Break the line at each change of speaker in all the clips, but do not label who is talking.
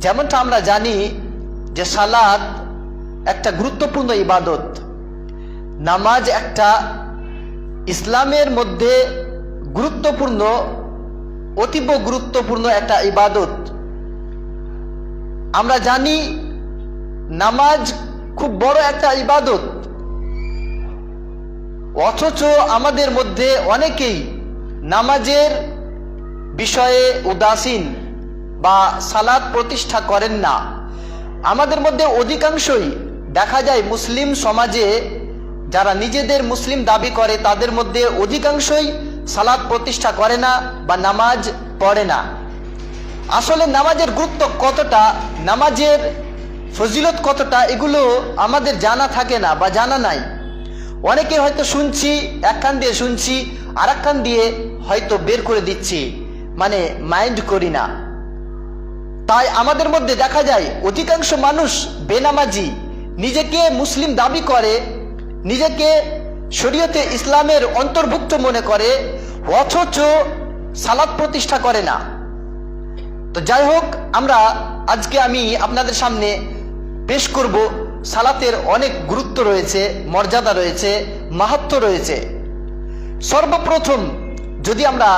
যেমনটা আমরা জানি যে সালাদ একটা গুরুত্বপূর্ণ ইবাদত। নামাজ একটা ইসলামের মধ্যে গুরুত্বপূর্ণ, অতীব গুরুত্বপূর্ণ একটা ইবাদত। আমরা জানি নামাজ খুব বড় একটা ইবাদত। অথচ আমাদের মধ্যে অনেকেই নামাজের বিষয়ে উদাসীন। বা সালাদ প্রতিষ্ঠা করেন না। আমাদের মধ্যে অধিকাংশই দেখা যায় মুসলিম সমাজে যারা নিজেদের মুসলিম দাবি করে, তাদের মধ্যে অধিকাংশই সালাদ প্রতিষ্ঠা করে না বা নামাজ পড়ে না। আসলে নামাজের গুরুত্ব কতটা, নামাজের ফজিলত কতটা, এগুলো আমাদের জানা থাকে না বা জানা নাই। অনেকে হয়তো শুনছি, এক কান দিয়ে শুনছি আর দিয়ে হয়তো বের করে দিচ্ছি। মানে মাইন্ড করি না। তাই আমাদের মধ্যে দেখা যায় অধিকাংশ মানুষ বেনামাজি, নিজেকে মুসলিম দাবি করে, নিজেকে শরীয়তে ইসলামের অন্তর্ভুক্ত মনে করে, অথচ সালাদ প্রতিষ্ঠা করে না। তো যাই হোক, আমরা আজকে আমি আপনাদের সামনে পেশ করব সালাতের অনেক গুরুত্ব রয়েছে, মর্যাদা রয়েছে মাহাত্ম রয়েছে। সর্বপ্রথম যদি আমরা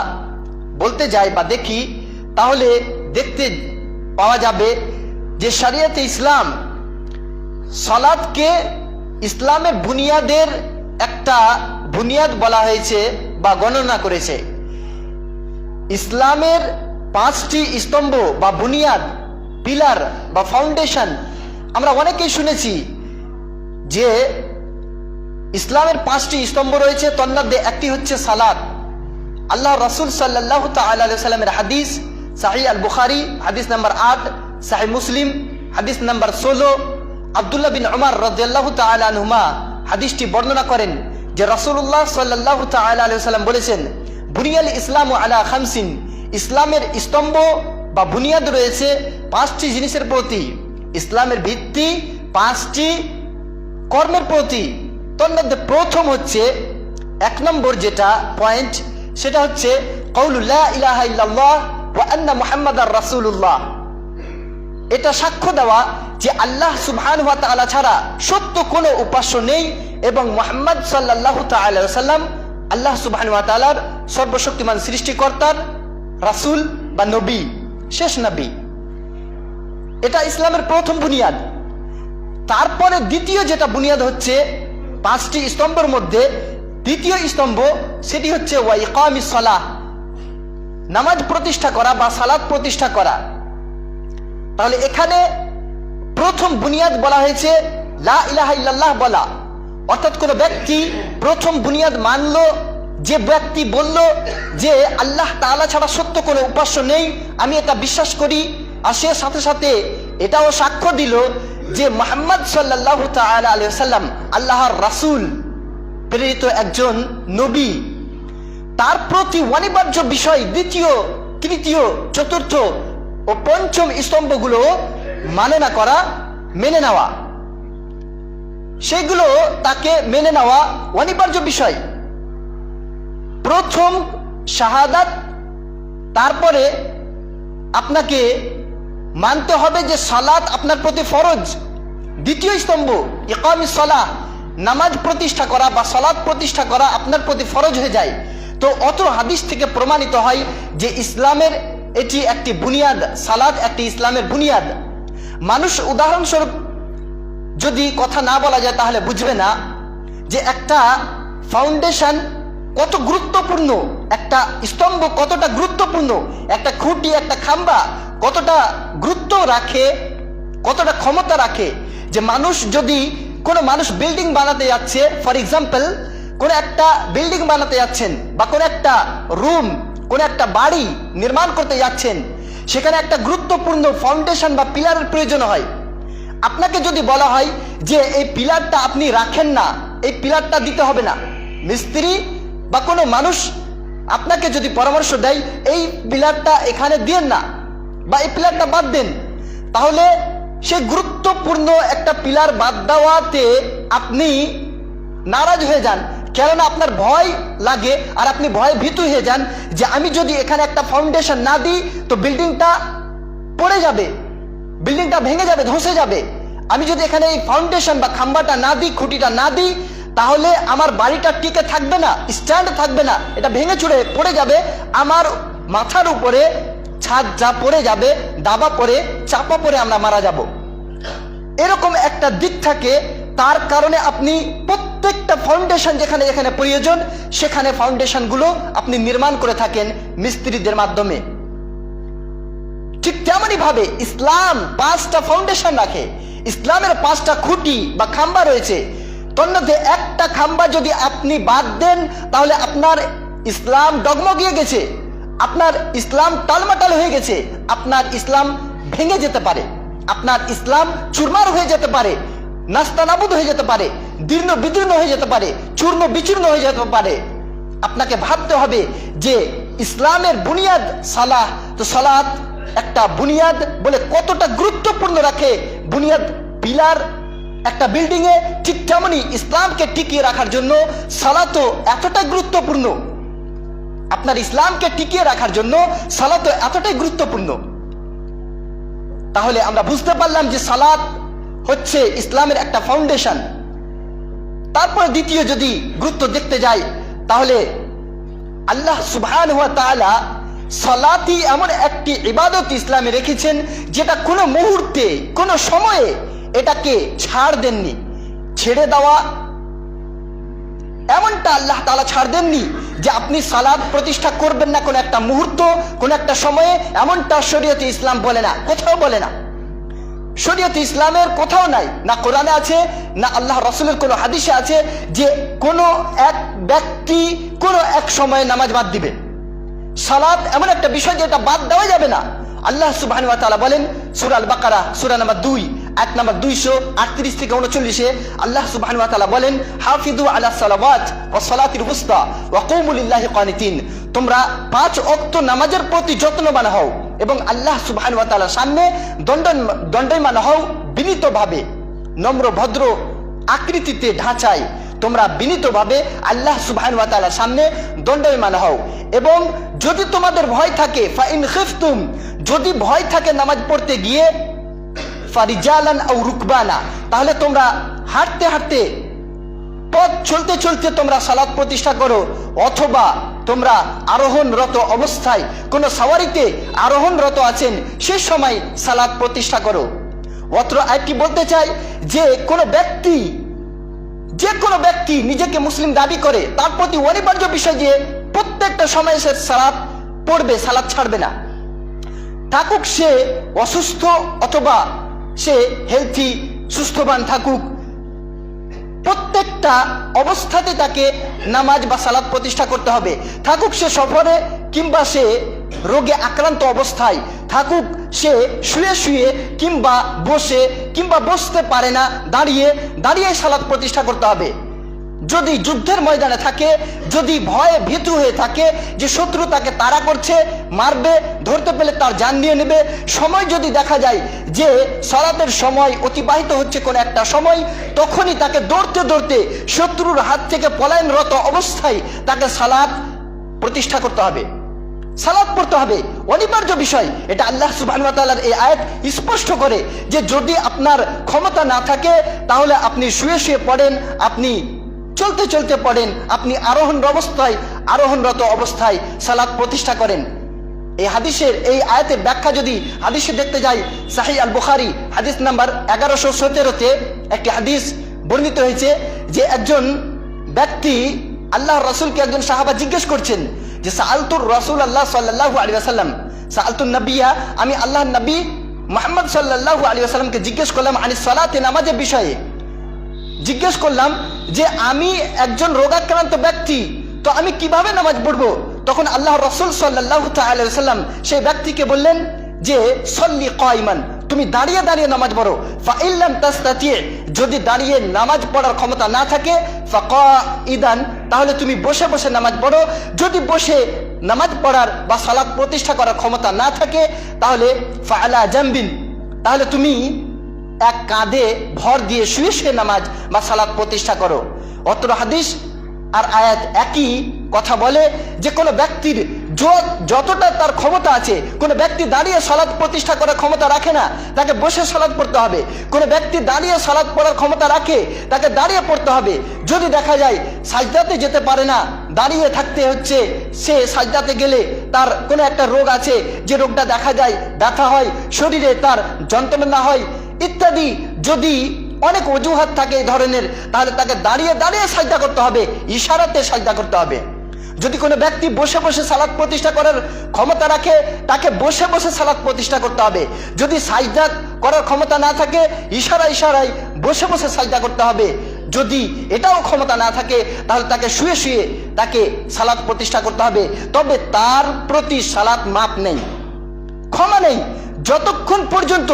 বলতে যাই বা দেখি, তাহলে দেখতে পাওয়া যাবে যে শরিয়তে ইসলাম সালাদকে ইসলামের বুনিয়াদের একটা বুনিয়াদ বলা হয়েছে বা গণনা করেছে। ইসলামের পাঁচটি স্তম্ভ বা বুনিয়াদ, পিলার বা ফাউন্ডেশন আমরা অনেকেই শুনেছি যে ইসলামের পাঁচটি স্তম্ভ রয়েছে মধ্যে একটি হচ্ছে সালাদ। আল্লাহ রসুল সাল্লাহ সাল্লামের হাদিস সাহি আল বুখারি হাদিস নাম্বার আট সাহি মুসলিম হাদিস নাম্বার ষোলো আবদুল্লাহ বিন উমার রাজিয়াল্লাহ তালুমা হাদিসটি বর্ণনা করেন যে রসুল্লাহ সাল্লাহ তাল্লাম বলেছেন, বুনিয়াল ইসলাম আলা খামসিন, ইসলামের স্তম্ভ বা বুনিয়াদ রয়েছে পাঁচটি জিনিসের প্রতি। ইসলামের ভিত্তি পাঁচটি কর্মের প্রতি। তোর মধ্যে প্রথম হচ্ছে এক নম্বর যেটা পয়েন্ট সেটা হচ্ছে কৌলুল্লাহ ইলাহা ইল্লাল্লাহ ওয়া আন্না মুহাম্মাদার রাসূলুল্লাহ। এটা সাক্ষ্য দেওয়া যে আল্লাহ সুবহান ছাড়া সত্য কোনো উপাস্য নেই এবং মোহাম্মদ তাআলা সাল্লাম আল্লাহ সুবহান সর্বশক্তিমান সৃষ্টিকর্তার রাসূল বা নবী, শেষ নবী। এটা ইসলামের প্রথম বুনিয়াদ। তারপরে দ্বিতীয় যেটা বুনিয়াদ হচ্ছে, পাঁচটি স্তম্ভের মধ্যে দ্বিতীয় স্তম্ভ, সেটি হচ্ছে ওয়াইকামি সলাহ। নামাজ প্রতিষ্ঠা করা বা সালাদ প্রতিষ্ঠা করা। তাহলে এখানে প্রথম বুনিয়াদ বলা হয়েছে, লা ইলাহা ইল্লাল্লাহ বলা। অর্থাৎ কোনো ব্যক্তি প্রথম বুনিয়াদ মানল, যে ব্যক্তি বলল যে আল্লাহ তাআলা ছাড়া সত্য কোনো উপাস্য নেই, আমি এটা বিশ্বাস করি। আর সে সাথে সাথে এটাও সাক্ষ্য দিল যে মোহাম্মদ সাল্লাহ সাল্লাম আল্লাহর রাসূল, প্রেরিত একজন নবী। তার প্রতি অনিবার্য বিষয় দ্বিতীয়, তৃতীয়, চতুর্থ ও পঞ্চম স্তম্ভগুলো মানে না করা, মেনে নেওয়া। সেগুলো তাকে মেনে নেওয়া অনিবার্য বিষয়। প্রথম শাহাদাত, তারপরে আপনাকে মানতে হবে যে সালাত আপনার প্রতি ফরজ। দ্বিতীয় স্তম্ভ ইকামি সলাহ, নামাজ প্রতিষ্ঠা করা বা সালাদ প্রতিষ্ঠা করা আপনার প্রতি ফরজ হয়ে যায়। তো অত হাদিস থেকে প্রমাণিত হয় যে ইসলামের এটি একটি বুনিয়াদ, সালাদ একটি ইসলামের বুনিয়াদ। মানুষ উদাহরণস্বরূপ যদি কথা না বলা যায় তাহলে বুঝবে না যে একটা ফাউন্ডেশন কত গুরুত্বপূর্ণ, একটা স্তম্ভ কতটা গুরুত্বপূর্ণ, একটা খুঁটি, একটা খাম্বা কতটা গুরুত্ব রাখে, কতটা ক্ষমতা রাখে। যে মানুষ যদি কোনো মানুষ বিল্ডিং বানাতে যাচ্ছে ফর এক্সাম্পল কোনো একটা বিল্ডিং বানাতে যাচ্ছেন বা কোনো একটা রুম কোনো একটা বাড়ি নির্মাণ করতে যাচ্ছেন, সেখানে একটা গুরুত্বপূর্ণ ফাউন্ডেশন বা পিলারের প্রয়োজন হয়। আপনাকে যদি বলা হয় যে এই পিলারটা আপনি রাখেন না, এই পিলারটা দিতে হবে না। মিস্ত্রি বা কোনো মানুষ আপনাকে যদি পরামর্শ দেয়, এই পিলারটা এখানে দিয়েন না বা এই পিলারটা বাদ দেন, তাহলে সে গুরুত্বপূর্ণ একটা পিলার বাদ দেওয়াতে আপনি নারাজ হয়ে যান। কেননা আপনার ভয় লাগে আর আপনি ভয় ভীতু হয়ে যান যে আমি যদি এখানে একটা ফাউন্ডেশন না দিই, তো বিল্ডিংটা পড়ে যাবে বিল্ডিংটা ভেঙে যাবে ধসে যাবে। আমি যদি এখানে এই ফাউন্ডেশন বা খাম্বাটা না দিই, খুঁটিটা না দিই, তাহলে আমার বাড়িটা টিকে থাকবে না স্ট্যান্ড থাকবে না, এটা ভেঙে চুড়ে পড়ে যাবে, আমার মাথার উপরে ছাদ যা পড়ে যাবে, দাবা পরে, চাপা পরে আমরা মারা যাব। এরকম একটা দিক থাকে তার কারণে আপনি প্রত্যেকটা ফাউন্ডেশন যেখানে যেখানে প্রয়োজন, সেখানে ফাউন্ডেশনগুলো আপনি নির্মাণ করে থাকেন মিস্ত্রিদের মাধ্যমে। ঠিক তেমনই ভাবে ইসলাম পাঁচটা ফাউন্ডেশন রাখে। ইসলামের পাঁচটা খুঁটি বা খাম্বা রয়েছে। তোর মধ্যে একটা খাম্বা যদি আপনি বাদ দেন, তাহলে আপনার ইসলাম ডগমগিয়ে গেছে। আপনার ইসলাম টালমাটাল হয়ে গেছে। আপনার ইসলাম ভেঙে যেতে পারে। আপনার ইসলাম চুরমার হয়ে যেতে পারে। নাস্তানাবুদ হয়ে যেতে পারে, দীর্ণ বিদীর্ণ হয়ে যেতে পারে, চূর্ণ বিচূর্ণ হয়ে যেতে পারে। আপনাকে ভাবতে হবে যে ইসলামের বুনিয়াদ সালাহ, তো সালাত একটা বুনিয়াদ বলে কতটা গুরুত্বপূর্ণ রাখে। বুনিয়াদ পিলার, একটা বিল্ডিং এ ঠিক তেমনই ইসলামকে টিকিয়ে রাখার জন্য সালাতো এতটাই গুরুত্বপূর্ণ। আপনার ইসলামকে টিকিয়ে রাখার জন্য সালাতো এতটাই গুরুত্বপূর্ণ। তাহলে আমরা বুঝতে পারলাম যে সালাত হচ্ছে ইসলামের একটা ফাউন্ডেশন তারপর দ্বিতীয় যদি গুরুত্ব দেখতে যাই, তাহলে আল্লাহ সুবহান হুয়া তাআলা সলাতি এমন একটি ইবাদত ইসলামে রেখেছেন, যেটা কোনো মুহূর্তে, কোনো সময়ে এটাকে ছাড় দেননি, ছেড়ে দেওয়া। এমনটা আল্লাহ তালা ছাড় দেননি যে আপনি সালাদ প্রতিষ্ঠা করবেন না কোনো একটা মুহূর্ত, কোনো একটা সময়ে, এমনটা শরীয়তে ইসলাম বলে না, কোথাও বলে না। শরীয়ত ইসলামের কোথাও নাই, না কোরআনে আছে, না আল্লাহ রসুলের কোনো হাদিসে আছে যে কোনো এক ব্যক্তি কোনো এক সময়ে নামাজ বাদ দিবে। সালাদ এমন একটা বিষয় যেটা বাদ দেওয়া যাবে না। আল্লাহ সুবাহ বলেন সুরাল বাকারা সুরা নাম্বার দুই এক নাম্বার দুইশো আটত্রিশ থেকে উনচল্লিশে আল্লাহ সুবাহ বলেন হাফিদু আল্লাহ সালাওয়াত ও সালাতির বুস্তা ও কৌমুলিল্লাহ কানিতিন তোমরা পাঁচ অক্ত নামাজের প্রতি যত্নবান হও এবং আল্লাহ সুবাহ সামনে দণ্ড দণ্ডমান হও বিনীতভাবে। নম্র, ভদ্র আকৃতিতে ঢাঁচায় তোমরা বিনীতভাবে আল্লাহ সুবহান ওয়া তাআলার সামনে দণ্ডায়মান হও এবং যদি তোমাদের ভয় থাকে, ফাইন যদি ভয় থাকে নামাজ পড়তে গিয়ে ফারিজালান আও রুকবানা। তাহলে তোমরা হাঁটতে হাঁটতে, পথ চলতে চলতে তোমরা সালাদ প্রতিষ্ঠা করো, অথবা তোমরা আরোহণরত অবস্থায় কোনো সাওয়ারিতে আরোহণরত আছেন, সে সময় সালাদ প্রতিষ্ঠা করো। অত্র আয়টি বলতে চাই যে, কোনো ব্যক্তি, যে কোনো ব্যক্তি নিজেকে মুসলিম দাবি করে, তার প্রতি অনিবার্য বিষয় যে প্রত্যেকটা সময় সে সালাদ পড়বে সালাদ ছাড়বে না। থাকুক সে অসুস্থ অথবা সে হেলথি, সুস্থবান থাকুক। প্রত্যেকটা অবস্থাতে তাকে নামাজ বা সালাদ প্রতিষ্ঠা করতে হবে। থাকুক সে সফরে কিংবা সে রোগে আক্রান্ত অবস্থায়। থাকুক সে শুয়ে শুয়ে কিংবা বসে কিংবা বসতে পারে না, দাঁড়িয়ে দাঁড়িয়ে সালাদ প্রতিষ্ঠা করতে হবে। যদি যুদ্ধের ময়দানে থাকে, যদি ভয়ে ভীতু হয়ে থাকে, যে শত্রু তাকে তাড়া করছে, মারবে, ধরতে পেলে তার জান নিয়ে নেবে। সময় যদি দেখা যায় যে সলাতের সময় অতিবাহিত হচ্ছে কোনো একটা সময়, তখনই তাকে দৌড়তে দৌড়তে শত্রুর হাত থেকে পলায়নরত অবস্থায় তাকে সালাদ প্রতিষ্ঠা করতে হবে। সালাদ পড়তে হবে। অনিবার্য বিষয়। এটা আল্লাহ সুবহান এই আয়াত স্পষ্ট করে যে যদি আপনার ক্ষমতা না থাকে, তাহলে আপনি শুয়ে শুয়ে পড়েন, আপনি চলতে চলতে পড়েন, আপনি আরোহণ অবস্থায়, আরোহণরত অবস্থায় সালাদ প্রতিষ্ঠা করেন। এই হাদিসের এই আয়াতের ব্যাখ্যা যদি হাদিসে দেখতে যাই, সাহি আল বুখারি হাদিস নাম্বার এগারোশো সতেরোতে একটি হাদিস বর্ণিত হয়েছে যে একজন ব্যক্তি আল্লাহ রসুলকে একজন সাহাবা জিজ্ঞেস করছেন যে সালতুর রসুল আল্লাহ সাল্লাহ আলী আসাল্লাম সালতুর নবিয়া? আমি আল্লাহ নবী মোহাম্মদ সাল্লাহ আলী আসাল্লামকে জিজ্ঞেস করলাম আনি সালাতে নামাজের বিষয়ে? জিজ্ঞেস করলাম যে আমি একজন রোগাক্রান্ত ব্যক্তি, তো আমি কীভাবে নামাজ পড়ব? তখন আল্লাহ রসুল সাল্লাহ সাল্লাম সেই ব্যক্তিকে বললেন যে, সল্লি কয়মান, তুমি দাঁড়িয়ে দাঁড়িয়ে নামাজ পড়ো। ফাইল্লাম তাস্তাতিয়ে যদি দাঁড়িয়ে নামাজ পড়ার ক্ষমতা না থাকে ফাকা ইদান তাহলে তুমি বসে বসে নামাজ পড়ো। যদি বসে নামাজ পড়ার বা সালাদ প্রতিষ্ঠা করার ক্ষমতা না থাকে, তাহলে ফালা জাম্বিন, তাহলে তুমি এক কাঁধে ভর দিয়ে শুয়ে শুয়ে নামাজ বা সালাদ প্রতিষ্ঠা করো। অত্র হাদিস আর আয়াত একই কথা বলে যে কোনো ব্যক্তির যতটা তার ক্ষমতা আছে, কোনো ব্যক্তি দাঁড়িয়ে সালাদ প্রতিষ্ঠা করার ক্ষমতা রাখে না, তাকে বসে সালাদ পড়তে হবে। কোনো ব্যক্তি দাঁড়িয়ে সালাদ পড়ার ক্ষমতা রাখে, তাকে দাঁড়িয়ে পড়তে হবে। যদি দেখা যায় সাজদাতে যেতে পারে না, দাঁড়িয়ে থাকতে হচ্ছে, সে সাজদাতে গেলে তার কোনো একটা রোগ আছে, যে রোগটা দেখা যায়, ব্যথা হয়, শরীরে তার যন্ত্রণা হয় ইত্যাদি। যদি অনেক অজুহাত থাকে এই ধরনের, তাহলে তাকে দাঁড়িয়ে দাঁড়িয়ে সাজদা করতে হবে, ইশারাতে সাজদা করতে হবে। যদি কোনো ব্যক্তি বসে বসে সালাদ প্রতিষ্ঠা করার ক্ষমতা রাখে, তাকে বসে বসে সালাদ প্রতিষ্ঠা করতে হবে। যদি সাজদা করার ক্ষমতা না থাকে, ইশারা ইশারায় বসে বসে সাজদা করতে হবে। যদি এটাও ক্ষমতা না থাকে, তাহলে তাকে শুয়ে শুয়ে তাকে সালাদ প্রতিষ্ঠা করতে হবে। তবে তার প্রতি সালাদ মাপ নেই। ক্ষমা নেই। যতক্ষণ পর্যন্ত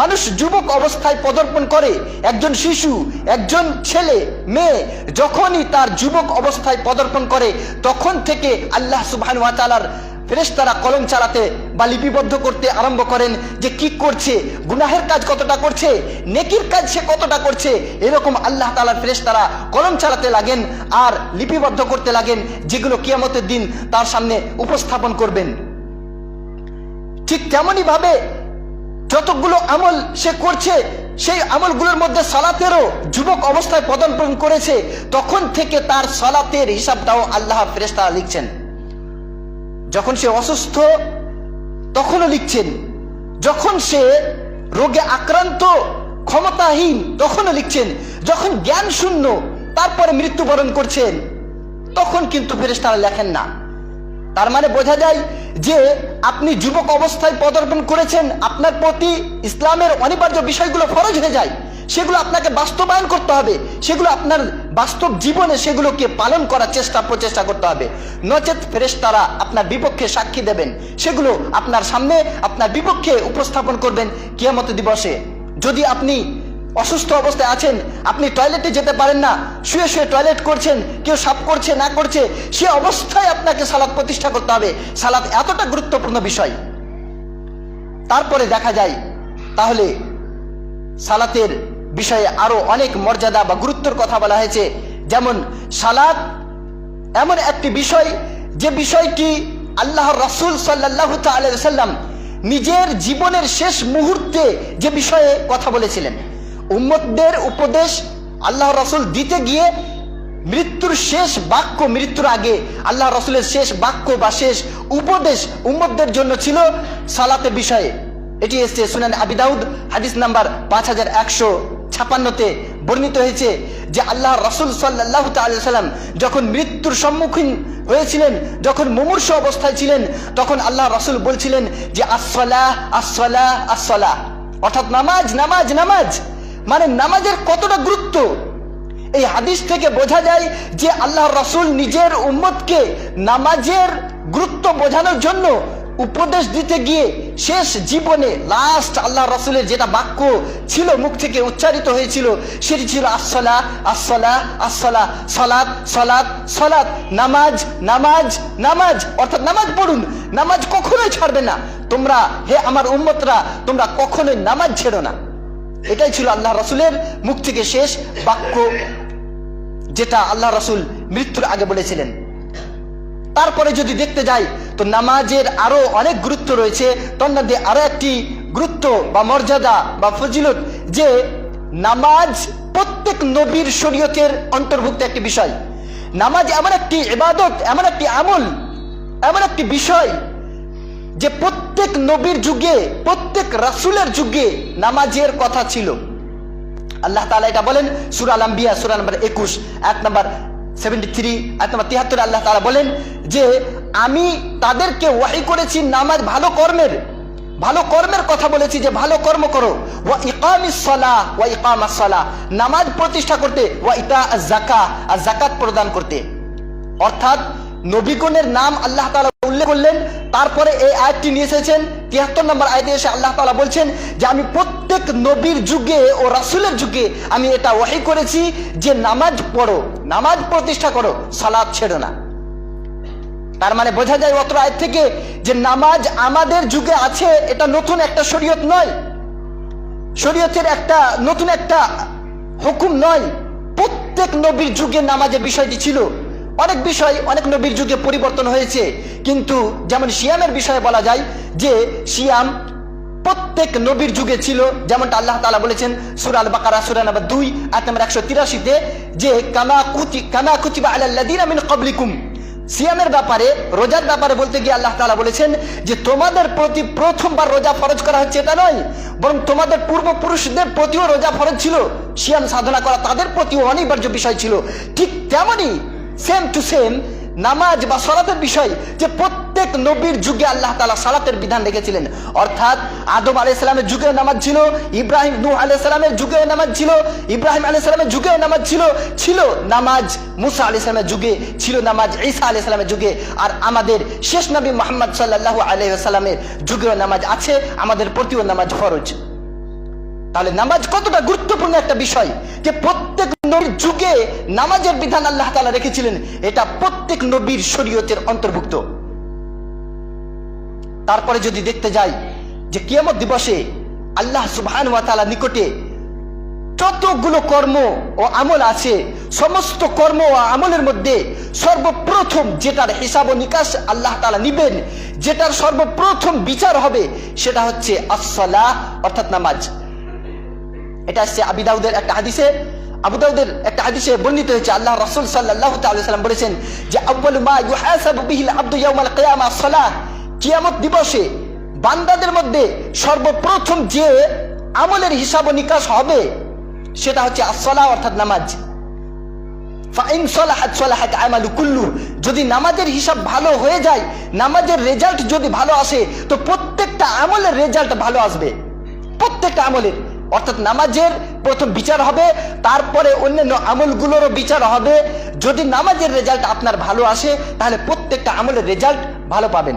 মানুষ যুবক অবস্থায় পদার্পণ করে, একজন শিশু, একজন ছেলে, মেয়ে, যখনই তার যুবক অবস্থায় পদার্পণ করে, তখন থেকে আল্লাহ সুবহান ওয়াতালার ফেরেশতারা কলম চালাতে বা লিপিবদ্ধ করতে আরম্ভ করেন যে কি করছে, গুনাহের কাজ কতটা করছে, নেকির কাজ সে কতটা করছে, এরকম আল্লাহ তালার ফেরেশতারা কলম চালাতে লাগেন আর লিপিবদ্ধ করতে লাগেন যেগুলো কিয়ামতের দিন তার সামনে উপস্থাপন করবেন। ঠিক তেমনই ভাবে যতগুলো আমল সে করছে, সেই আমলগুলোর মধ্যে সালাতেরও যুবক অবস্থায় পদার্পণ করেছে, তখন থেকে তার সালাতের হিসাবটাও আল্লাহ ফেরেস্তা লিখছেন। যখন সে অসুস্থ, তখনও লিখছেন। যখন সে রোগে আক্রান্ত, ক্ষমতাহীন, তখনও লিখছেন। যখন জ্ঞান শূন্য তারপরে মৃত্যুবরণ করছেন, তখন কিন্তু ফেরেস্তারা লেখেন না। তার মানে বোঝা যায় যে আপনি যুবক অবস্থায় পদার্পণ করেছেন, আপনার প্রতি ইসলামের অনিবার্য বিষয়গুলো ফরজ হয়ে যায়। সেগুলো আপনাকে বাস্তবায়ন করতে হবে। সেগুলো আপনার বাস্তব জীবনে সেগুলোকে পালন করার চেষ্টা, প্রচেষ্টা করতে হবে। নচেত ফেরেশতারা আপনার বিপক্ষে সাক্ষী দেবেন। সেগুলো আপনার সামনে, আপনার বিপক্ষে উপস্থাপন করবেন কিয়ামত দিবসে। যদি আপনি অসুস্থ অবস্থায় আছেন, আপনি টয়লেটে যেতে পারেন না। শুয়ে শুয়ে টয়লেট করছেন, কেউ সাপ করছে, না করছে, সে অবস্থায় আপনাকে সালাদ প্রতিষ্ঠা করতে হবে। সালাদ এতটা গুরুত্বপূর্ণ বিষয়। তারপরে দেখা যায়, তাহলে সালাতের বিষয়ে আরও অনেক মর্যাদা বা গুরুত্বর কথা বলা হয়েছে। যেমন, সালাত এমন একটি বিষয়, যে বিষয়টি আল্লাহ রসুল সাল্লাহ সাল্লাম নিজের জীবনের শেষ মুহূর্তে যে বিষয়ে কথা বলেছিলেন। উম্মতদের উপদেশ আল্লাহ রসুল দিতে গিয়ে মৃত্যুর শেষ বাক্য, মৃত্যুর আগে আল্লাহ রসুলের শেষ বাক্য বা শেষ উপদেশ উম্মতদের জন্য ছিল সালাতের বিষয়ে। এটি এসছে সুনান আবিদাউদ হাদিস নাম্বার পাঁচ হাজার একশো ছাপান্নতে বর্ণিত হয়েছে যে আল্লাহ রসুল সাল্লাহ সাল্লাম যখন মৃত্যুর সম্মুখীন হয়েছিলেন, যখন মুমূর্ষ অবস্থায় ছিলেন, তখন আল্লাহ রসুল বলছিলেন যে আসলাহ আসলাহ আসলাহ অর্থাৎ নামাজ নামাজ নামাজ। মানে নামাজের কতটা গুরুত্ব? এই হাদিস থেকে বোঝা যায় যে আল্লাহ রসুল নিজের উম্মতকে নামাজের গুরুত্ব বোঝানোর জন্য উপদেশ দিতে গিয়ে শেষ জীবনে লাস্ট আল্লাহ রসুলের যেটা বাক্য ছিল, মুখ থেকে উচ্চারিত হয়েছিল, সেটি ছিল আসলা আসলা আসলা সলাৎ সলাৎ সলাৎ নামাজ নামাজ নামাজ। অর্থাৎ নামাজ পড়ুন। নামাজ কখনোই ছাড়বে না। তোমরা, হে আমার উম্মতরা, তোমরা কখনোই নামাজ ছেড়ো না। এটাই ছিল আল্লাহ রসুলের মুখ থেকে শেষ বাক্য যেটা আল্লাহ রসুল মৃত্যুর আগে বলেছিলেন। তারপরে যদি দেখতে যাই, তো নামাজের আরও অনেক গুরুত্ব রয়েছে। তার মধ্যে আরও একটি গুরুত্ব বা মর্যাদা বা ফজিলত যে নামাজ প্রত্যেক নবীর শরীয়তের অন্তর্ভুক্ত একটি বিষয়। নামাজ এমন একটি ইবাদত, এমন একটি আমল, এমন একটি বিষয় যে প্রত্যেক নবীর যুগে, প্রত্যেক রাসুলের যুগে নামাজের কথা ছিল। আল্লাহ তালা এটা বলেন, সূরা আল আম্বিয়া সূরা নাম্বার 21 এক নাম্বার 73 এক নাম্বার 73 আল্লাহ তালা বলেন যে, আমি তাদেরকে ওয়াহি করেছি নামাজ ভালো কর্মের ভালো কর্মের কথা বলেছি যে ভালো কর্ম করো। ওয়া ইকামিস সালাহ, ওয়া ইকামাস সালাহ, নামাজ প্রতিষ্ঠা করতে, ওয়া ইতা যাকা আর যাকাত প্রদান করতে। অর্থাৎ নবীগণের নাম আল্লাহ তাআলা উল্লেখ করলেন, তারপরে এই আয়াতটি নিয়ে এসেছেন। তিয়াত্তর নম্বর আয়তে এসে আল্লাহ তাআলা বলছেন যে, আমি প্রত্যেক নবীর যুগে ও রাসূলের যুগে আমি এটা ওয়াহি করেছি যে, নামাজ পড়ো, নামাজ প্রতিষ্ঠা করো, সালাত ছেড়ো না। তার মানে বোঝা যায় অত আয়াত থেকে যে, নামাজ আমাদের যুগে আছে, এটা নতুন একটা শরীয়ত নয়। শরীয়তের একটা, নতুন একটা হুকুম নয়। প্রত্যেক নবীর যুগে নামাজের বিষয়টি ছিল। অনেক বিষয়, অনেক নবীর যুগে পরিবর্তন হয়েছে। কিন্তু যেমন শিয়ামের বিষয়ে বলা যায় যে, শিয়াম প্রত্যেক নবীর যুগে ছিল, যেমনটা আল্লাহ তালা বলেছেন সুরাল বাকারা সূরা নাম্বার 2 আয়াত নম্বর 183 তে যে, কামা কুতি, কামা কুতিবা আলাল্লাযিনা মিন ক্বাবলিকুম। সিয়ামের ব্যাপারে, রোজার ব্যাপারে বলতে গিয়ে আল্লাহ তালা বলেছেন যে, তোমাদের প্রতি প্রথমবার রোজা ফরজ করা হচ্ছে এটা নয়, বরং তোমাদের পূর্বপুরুষদের প্রতিও রোজা ফরজ ছিল। সিয়াম সাধনা করা তাদের প্রতিও অনিবার্য বিষয় ছিল। ঠিক তেমনই সেম টু সেম নামাজ বা সলাতের বিষয় যে প্রত্যেক নবীর যুগে আল্লাহ তালা সালাতের বিধান রেখেছিলেন। অর্থাৎ আদম আলাইসালামের যুগেও নামাজ ছিল, ইব্রাহিম নূহ আলাইসালামের যুগেও নামাজ ছিল, ইব্রাহিম আলাইসালামের যুগেও নামাজ ছিল ছিল নামাজ মুসা আলাইসালামের যুগে, ছিল নামাজ ঈসা আলাইসালামের যুগে। আর আমাদের শেষ নবী মোহাম্মদ সাল্লাহ আলাইসালামের যুগেও নামাজ আছে, আমাদের প্রতিও নামাজ ফরজ। তাহলে নামাজ কতটা গুরুত্বপূর্ণ একটা বিষয় যে প্রত্যেক যুগে নামাজের বিধান আল্লাহ তাআলা রেখেছিলেন। এটা প্রত্যেক নবীর শরীয়তের অন্তর্ভুক্ত। তারপরে যদি দেখতে যাই যে কিয়ামত দিবসে আল্লাহ সুবহান ওয়া তাআলা নিকটে যতগুলো কর্ম ও আমল আছে, সমস্ত কর্ম ও আমলের মধ্যে সর্বপ্রথম যেটার হিসাব ও নিকাশ আল্লাহ তালা নিবেন, যেটার সর্বপ্রথম বিচার হবে, সেটা হচ্ছে আসসালাহ, অর্থাৎ নামাজ। এটা আসছে আবি দাউদের একটা হাদিসে আবু দাউদের একটা হাদিসে বর্ণিত হয়েছে, আল্লাহ রাসূল তাআলা সাল্লাম বলেছেন যে, আউয়ালু মা ইউহাসাবু বিহিল আবদু ইয়াউমাল কিয়ামা সালাহ কিয়ামত দিবসে বান্দাদের মধ্যে সর্বপ্রথম যে আমলের হিসাব ও নিকাশ হবে, সেটা হচ্ছে আসসালাহ অর্থাৎ নামাজ। যদি নামাজের হিসাব ভালো হয়ে যায়, নামাজের রেজাল্ট যদি ভালো আসে, তো প্রত্যেকটা আমলের রেজাল্ট ভালো আসবে। প্রত্যেকটা আমলের। অর্থাৎ নামাজের প্রথম বিচার হবে, তারপরে অন্যান্য আমলগুলোরও বিচার হবে। যদি নামাজের রেজাল্ট আপনার ভালো আসে, তাহলে প্রত্যেকটা আমলের রেজাল্ট ভালো পাবেন।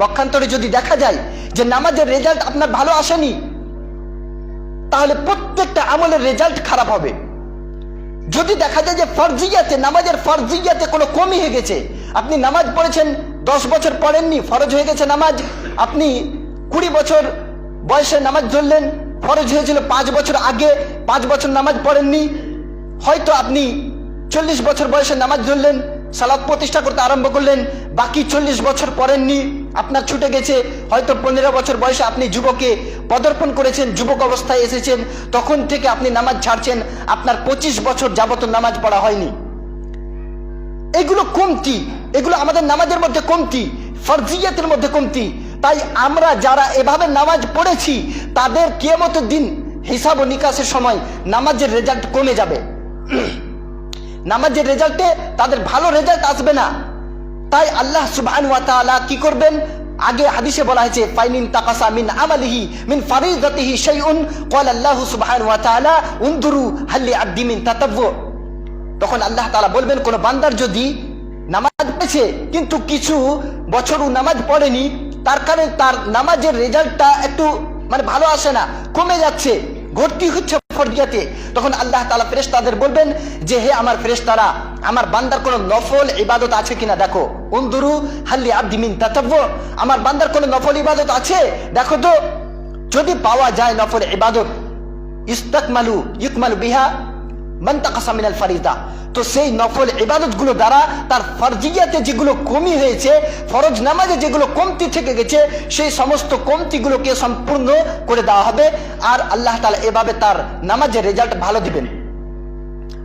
পক্ষান্তরে যদি দেখা যায় যে নামাজের রেজাল্ট আপনার ভালো আসেনি, তাহলে প্রত্যেকটা আমলের রেজাল্ট খারাপ হবে। যদি দেখা যায় যে ফরজিয়াতে, নামাজের ফরজিয়াতে কোনো কমই হয়ে গেছে, আপনি নামাজ পড়েছেন, দশ বছর পড়েননি, ফরজ হয়ে গেছে নামাজ, আপনি কুড়ি বছর বয়সে নামাজ ধরলেন ফরজ হয়েছিল পাঁচ বছর আগে, পাঁচ বছর নামাজ পড়েননি। হয়তো আপনি চল্লিশ বছর বয়সে নামাজ ধরলেন সালাদ প্রতিষ্ঠা করতে আরম্ভ করলেন, বাকি চল্লিশ বছর পড়েননি, আপনার ছুটে গেছে, হয়তো পনেরো বছর বয়সে আপনি যুবকে পদার্পণ করেছেন, যুবক অবস্থায় এসেছেন, তখন থেকে আপনি নামাজ ছাড়ছেন, আপনার পঁচিশ বছর যাবত নামাজ পড়া হয়নি। এগুলো কমতি, এগুলো আমাদের নামাজের মধ্যে কমতি, ফরজিয়াতের মধ্যে কমতি তাই আমরা যারা এভাবে নামাজ পড়েছি, তাদের কেমতের দিন হিসাব ও নিকাশের সময় নামাজের রেজাল্ট কমে যাবে। নামাজের রেজাল্টে তাদের ভালো রেজাল্ট আসবে না। তাই আল্লাহ তাআলা কি করবেন? আগে হাদিসে বলা হয়েছে, ফাইনিন তাকাসা মিন আমালিহি মিন ফারিদাতিহি শাইউন। ক্বাল আল্লাহু সুবহান ওয়া তাআলা উনদুরু হাল্লি আব্দি মিন তাতাব্বু। তখন আল্লাহ তাআলা বলবেন, কোন বান্দার যদি নামাজ পড়েছে, কিন্তু কিছু বছর ও নামাজ পড়েনি তার কারণে তার নামাজের রেজাল্টটা একটু মানে ভালো আসে না, কমে যাচ্ছে, ঘটতি হচ্ছে ফরদিয়াতে তখন আল্লাহ তালা ফেরেশতাদের বলবেন যে, হে আমার ফেরেশতারা, আমার বান্দার কোনো নফল ইবাদত আছে কিনা? দেখো উন্দুরু হাল্লি আব্দি মিন তাতাব্ব। আমার বান্দার কোনো নফল ইবাদত আছে? দেখো তো, যদি পাওয়া যায় নফল ইবাদত, ইস্তাকমালু ইকমালু বিহা মন্তাকাসা মিনাল ফারিদা। তো সেই নফল ইবাদতগুলো দ্বারা তার ফরজিয়াতে যেগুলো কমি হয়েছে, ফরজ নামাজে যেগুলো কমতি থেকে গেছে, সেই সমস্ত কমতিগুলোকে সম্পূর্ণ করে দেওয়া হবে আর আল্লাহ তাআলা এভাবে তার নামাজের রেজাল্ট ভালো দিবেন।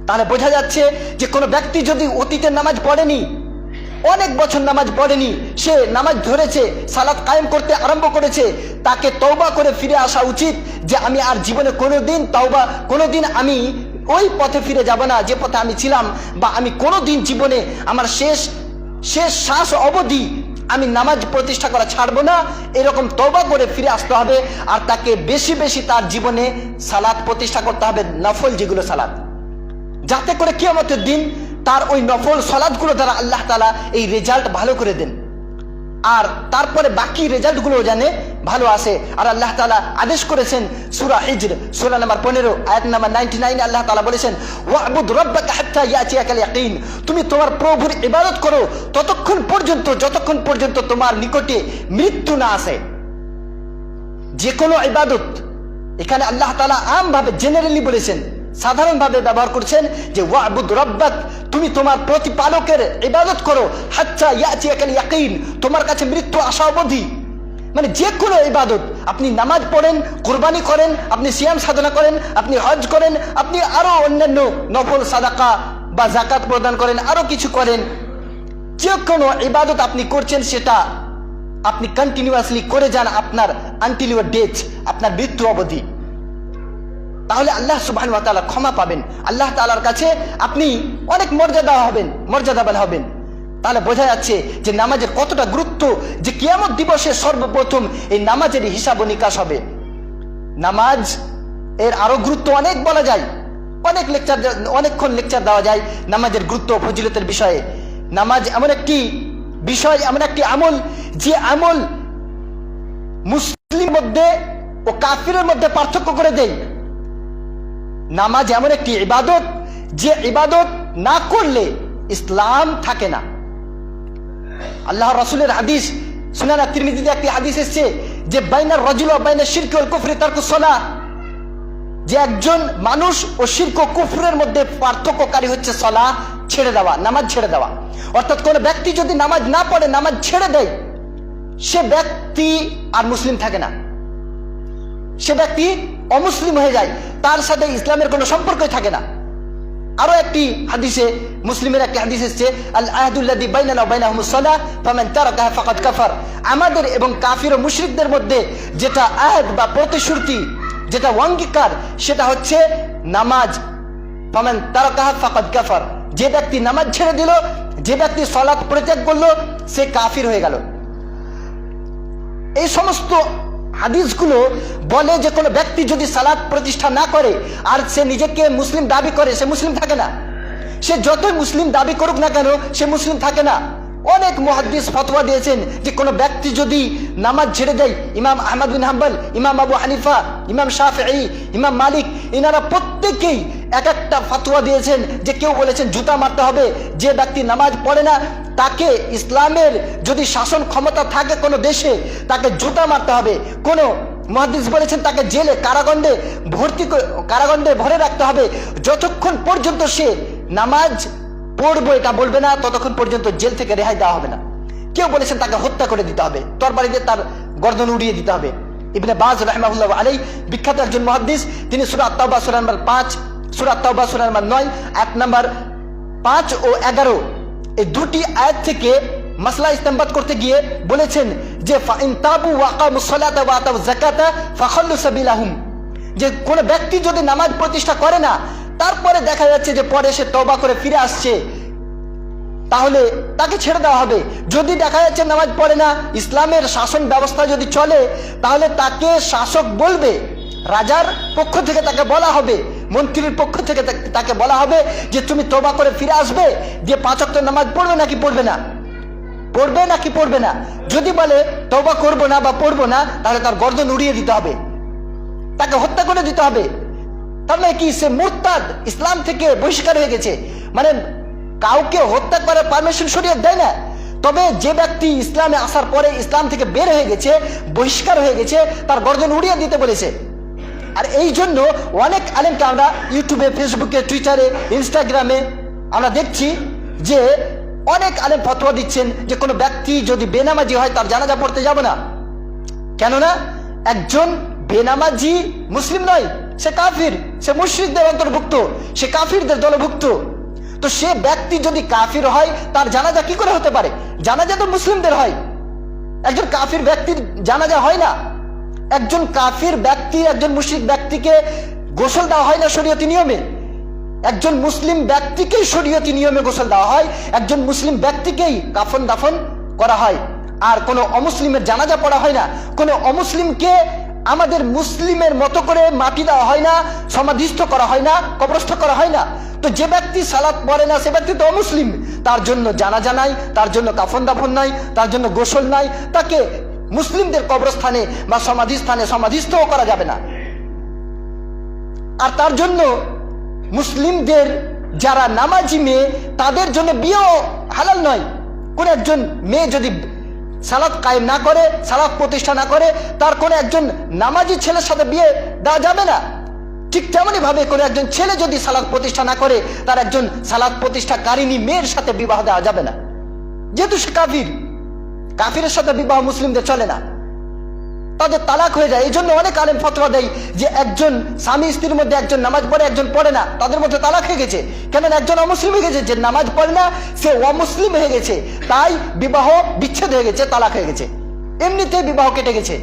তাহলে বোঝা যাচ্ছে যে কোনো ব্যক্তি যদি অতীতে নামাজ পড়েনি, অনেক বছর নামাজ পড়েনি, সে নামাজ ধরেছে, সালাত কায়েম করতে আরম্ভ করেছে, তাকে তওবা করে ফিরে আসা উচিত যে আমি আর জীবনে কোনোদিন তওবা, কোনোদিন আমি ওই পথে ফিরে যাব না, যে পথে আমি ছিলাম বা আমি কোনোদিন জীবনে আমার শেষ শেষ শ্বাস অবধি আমি নামাজ প্রতিষ্ঠা করা ছাড়বো না, এরকম তবা করে ফিরে আসতে হবে আর তাকে বেশি বেশি তার জীবনে সালাত প্রতিষ্ঠা করতে হবে, নফল যেগুলো সালাদ যাতে করে কিয়ামতের দিন তার ওই নফল সলাদগুলো দ্বারা আল্লাহ তালা এই রেজাল্ট ভালো করে দেন। আর তারপরে বাকি রেজাল্টগুলো জানে ভালো আসে আর আল্লাহ তালা আদেশ করেছেন সুরা হিজর, সুরা নাম্বার পনেরো, আয়াত নাম্বার নাইনটি নাইন আল্লাহ তালা বলেছেন, ওয়াবুদ রব্বাকা হাত্তা ইয়াতিয়াকাল তুমি তোমার প্রভুর ইবাদত করো ততক্ষণ পর্যন্ত, যতক্ষণ পর্যন্ত তোমার নিকটে মৃত্যু না আসে। যে কোনো ইবাদত, এখানে আল্লাহ তালা আমভাবে জেনারেলি বলেছেন, সাধারণভাবে ব্যবহার করছেন যে, ওয়াবুদ রব্বাক, তুমি তোমার প্রতিপালকের ইবাদত করো হাচ্চা ইয়াচি একাল ইয়াকিন। তোমার কাছে মৃত্যু আসা অবধি মানে যে কোনো ইবাদত, আপনি নামাজ পড়েন, কোরবানি করেন, আপনি সিয়াম সাধনা করেন, আপনি হজ করেন, আপনি আরও অন্যান্য নফল সাদাকা বা জাকাত প্রদান করেন, আরও কিছু করেন, যে কোনো ইবাদত আপনি করছেন সেটা আপনি কন্টিনিউয়াসলি করে যান আপনার আনটিল ডেথ আপনার মৃত্যু অবধি। তাহলে আল্লাহ সুবাহ ক্ষমা পাবেন। আল্লাহ তালার কাছে আপনি অনেক মর্যাদা হবেন, মর্যাদাবান হবেন। তাহলে বোঝা যাচ্ছে যে নামাজের কতটা গুরুত্ব, যে কিয়ামত দিবসে সর্বপ্রথম এই নামাজের হিসাব নিকাশ হবে। নামাজ এর আরও গুরুত্ব অনেক বলা যায়। অনেক লেকচার অনেকক্ষণ লেকচার দেওয়া যায় নামাজের গুরুত্ব ফজিলতের বিষয়ে। নামাজ এমন একটি বিষয়, এমন একটি আমল, যে আমল মুসলিম মধ্যে ও কাফিরের মধ্যে পার্থক্য করে দেয়। নামাজ এমন একটি ইবাদত, যে ইবাদত না করলে ইসলাম থাকে না। আল্লাহ রসুলের হাদিস, সুনানা তিরমিজিতে একটি হাদিস এসছে যে বাইনার রজুল বাইনার শিরক কুফরি তারকু সলা যে একজন মানুষ ও শিরক কুফরের মধ্যে পার্থক্যকারী হচ্ছে সলা ছেড়ে দেওয়া, নামাজ ছেড়ে দেওয়া। অর্থাৎ কোন ব্যক্তি যদি নামাজ না পড়ে, নামাজ ছেড়ে দেয়, সে ব্যক্তি আর মুসলিম থাকে না। সে ব্যক্তি অমুসলিম হয়ে যায়, তার সাথে ইসলামের কোনো সম্পর্কই থাকে না। আরও একটি হাদিসে, মুসলিমের একটি হাদিস এসেছে আমাদের এবং কাফির ও মুশরিকদের মধ্যে যেটা আহদ বা প্রতিশ্রুতি, যেটা অঙ্গীকার, সেটা হচ্ছে নামাজ। ফামান তারাকাহা ফাকাদ কাফার। যে ব্যক্তি নামাজ ছেড়ে দিল, যে ব্যক্তি সলাৎ পরিত্যাগ করল, সে কাফির হয়ে গেল। এই সমস্ত হাদিসগুলো বলে যে কোনো ব্যক্তি যদি সালাদ প্রতিষ্ঠা না করে আর সে নিজেকে মুসলিম দাবি করে, সে মুসলিম থাকে না। সে যতই মুসলিম দাবি করুক না কেন, সে মুসলিম থাকে না। অনেক মহাদ্দিস ফতোয়া দিয়েছেন যে কোনো ব্যক্তি যদি নামাজ ছেড়ে দেয়, ইমাম আহমদ বিন হাম্বল, ইমাম আবু হানিফা, ইমাম শাফি ইমাম মালিক, ইনারা প্রত্যেকেই এক একটা ফতোয়া দিয়েছেন যে কেউ বলেছেন জুতা মারতে হবে, যে ব্যক্তি নামাজ পড়ে না তাকে ইসলামের যদি শাসন ক্ষমতা থাকে কোনো দেশে, তাকে জুতা মারতে হবে। কোনো মহাদিস বলেছেন তাকে জেলে, কারাগণ্ডে ভর্তি করে- কারাগণ্ডে ভরে রাখতে হবে। যতক্ষণ পর্যন্ত সে নামাজ পড়ব এটা বলবে না, ততক্ষণ পর্যন্ত জেল থেকে রেহাই দেওয়া হবে না। কেউ বলেছেন তাকে হত্যা করে দিতে হবে, তরবারিতে তার গর্দন উড়িয়ে দিতে হবে। ইবনে বাজ রহমাহুল্লাহ আলাই বিখ্যাত একজন মহাদ্দিস তিনি সুরা আত্মাবা সুরা পাঁচ, সুরা আত্মাবা নয়, এক নাম্বার পাঁচ ও এগারো। এই দুটি আয়াত থেকে মাসলা ইস্তেমবাদ করতে গিয়ে বলেছেন যে যে, কোন ব্যক্তি যদি নামাজ প্রতিষ্ঠা করে না, তারপরে দেখা যাচ্ছে যে পরে সে তবা করে ফিরে আসছে। তাহলে তাকে ছেড়ে দেওয়া হবে। যদি দেখা যাচ্ছে নামাজ পড়ে না, ইসলামের শাসন ব্যবস্থা যদি চলে, তাহলে তাকে শাসক বলবে, রাজার পক্ষ থেকে তাকে বলা হবে। মন্ত্রীর পক্ষ থেকে তাকে- বলা হবে যে তুমি তোবা করে ফিরে আসবে, দিয়ে পাঁচ অক্ট নামাজ পড়বে নাকি পড়বে না? পড়বে নাকি পড়বে না? যদি বলে তবা করব না বা পড়ব না, তাহলে তার গর্দন উড়িয়ে দিতে হবে। তাকে হত্যা করে দিতে হবে। তার মানে কি? সে মুরতাদ, ইসলাম থেকে বহিষ্কার হয়ে গেছে। মানে কাউকে হত্যা করার পারমিশন শরীয়ত দেয় না। তবে যে ব্যক্তি ইসলামে আসার পরে ইসলাম থেকে বের হয়ে গেছে, বহিষ্কার হয়ে গেছে, তার গর্জন উড়িয়ে দিতে বলেছে। আর এই জন্য অনেক আলেমকে আমরা ইউটিউবে, ফেসবুকে, টুইটারে, ইনস্টাগ্রামে আমরা দেখছি যে অনেক আলেম ফতোয়া দিচ্ছেন যে কোনো ব্যক্তি যদি বেনামাজি হয় তার জানাজা পড়তে যাব না। কেননা একজন বেনামাজি মুসলিম নয়, সে কাফির, সে মুশ্রিকদের অন্তর্ভুক্ত, সে কাফিরদের দলভুক্ত। তো সে ব্যক্তি যদি কাফির হয়, তার জানাজা কি করে হতে পারে? জানাজা তো মুসলিমদের হয়। একজন কাফির ব্যক্তির জানাজা হয় না। একজন কাফির ব্যক্তি, একজন মুশরিক ব্যক্তিকে গোসল দেওয়া হয় না শরীয়তি নিয়মে? একজন মুসলিম ব্যক্তিকেই শরীয়তি নিয়মে গোসল দেওয়া হয়, একজন মুসলিম ব্যক্তিকেই কাফন দাফন করা হয়। আর কোনো অমুসলিমের জানাজা পড়া হয় না। কোনো অমুসলিমকে আমাদের মুসলিমের মতো করে মাটি দেওয়া হয় না, সমাধিস্থ করা হয় না, কবরস্থ করা হয় না। তো যে ব্যক্তি সালাত পড়ে না, সে ব্যক্তি তো অমুসলিম। তার জন্য জানাজা নাই, তার জন্য কাফন দাফন নাই, তার জন্য গোসল নাই, তাকে মুসলিমদের কবরস্থানে বা সমাধিস্থানে সমাধিস্থও করা যাবে না। আর তার জন্য মুসলিমদের যারা নামাজি মেয়ে, তাদের জন্য বিয়েও হালাল নয়। কোন একজন মেয়ে যদি সালাদ কায়েম না করে সালাদ প্রতিষ্ঠা না করে, তার কোন একজন নামাজি ছেলের সাথে বিয়ে দেওয়া যাবে না। ঠিক তেমনই ভাবে কোনো একজন ছেলে যদি সালাদ প্রতিষ্ঠা না করে, তার একজন সালাদ প্রতিষ্ঠাকারিনী মেয়ের সাথে বিবাহ দেওয়া যাবে না। যেহেতু সে কাফির কাফিরের সাথে বিবাহ মুসলিমদের চলে না। তাদের তালাক হয়ে যায়। এই জন্য অনেক আলেম ফতোয়া দেয় যে একজন স্বামী স্ত্রীর মধ্যে একজন নামাজ পড়ে, একজন পড়ে না। তাদের মধ্যে তালাক হয়ে গেছে। কেননা একজন অমুসলিম হয়ে গেছে। যে নামাজ পড়ে না, সে অমুসলিম হয়ে গেছে। তাই বিবাহ বিচ্ছেদ হয়ে গেছে, তালাক হয়ে গেছে। এমনিতে বিবাহ কেটে গেছে।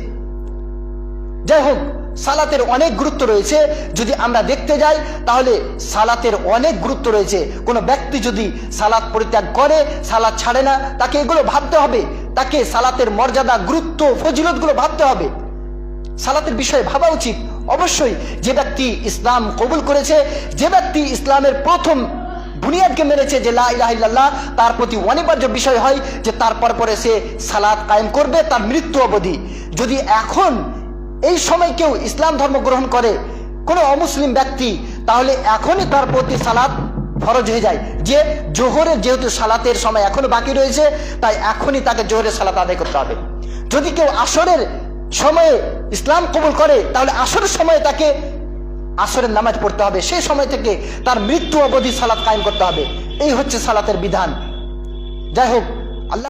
যাই হোক, সালাতের অনেক গুরুত্ব রয়েছে। যদি আমরা দেখতে যাই, তাহলে সালাতের অনেক গুরুত্ব রয়েছে। কোনো ব্যক্তি যদি সালাত পরিত্যাগ করে, সালাত ছাড়ে না, তাকে এগুলো ভাবতে হবে। তাকে সালাতের মর্যাদা, গুরুত্ব, ফজিলতগুলো ভাবতে হবে। সালাতের বিষয়ে ভাবা উচিত। অবশ্যই যে ব্যক্তি ইসলাম কবুল করেছে, যে ব্যক্তি ইসলামের প্রথম বুনিয়াদকে মেরেছে যে লা ইলাহা ইল্লাল্লাহ, তার প্রতি অনিবার্য বিষয় হয় যে তারপর পরে সে সালাত কায়েম করবে, তার মৃত্যু অবধি। যদি এখন এই সময় কেউ ইসলাম ধর্ম গ্রহণ করে, কোনো অমুসলিম ব্যক্তি, তাহলে এখনই তার প্রতি সালাত ফরজ হয়ে যায়। যে জোহরের যেহেতু সালাতের সময় এখনও বাকি রয়েছে, তাই এখনই তাকে জোহরের সালাত আদায় করতে হবে। যদি কেউ আসরের সময়ে ইসলাম কবুল করে, তাহলে আসরের সময়ে তাকে আসরের নামাজ পড়তে হবে। সেই সময় থেকে তার মৃত্যু অবধি সালাত কায়েম করতে হবে। এই হচ্ছে সালাতের বিধান। যাই হোক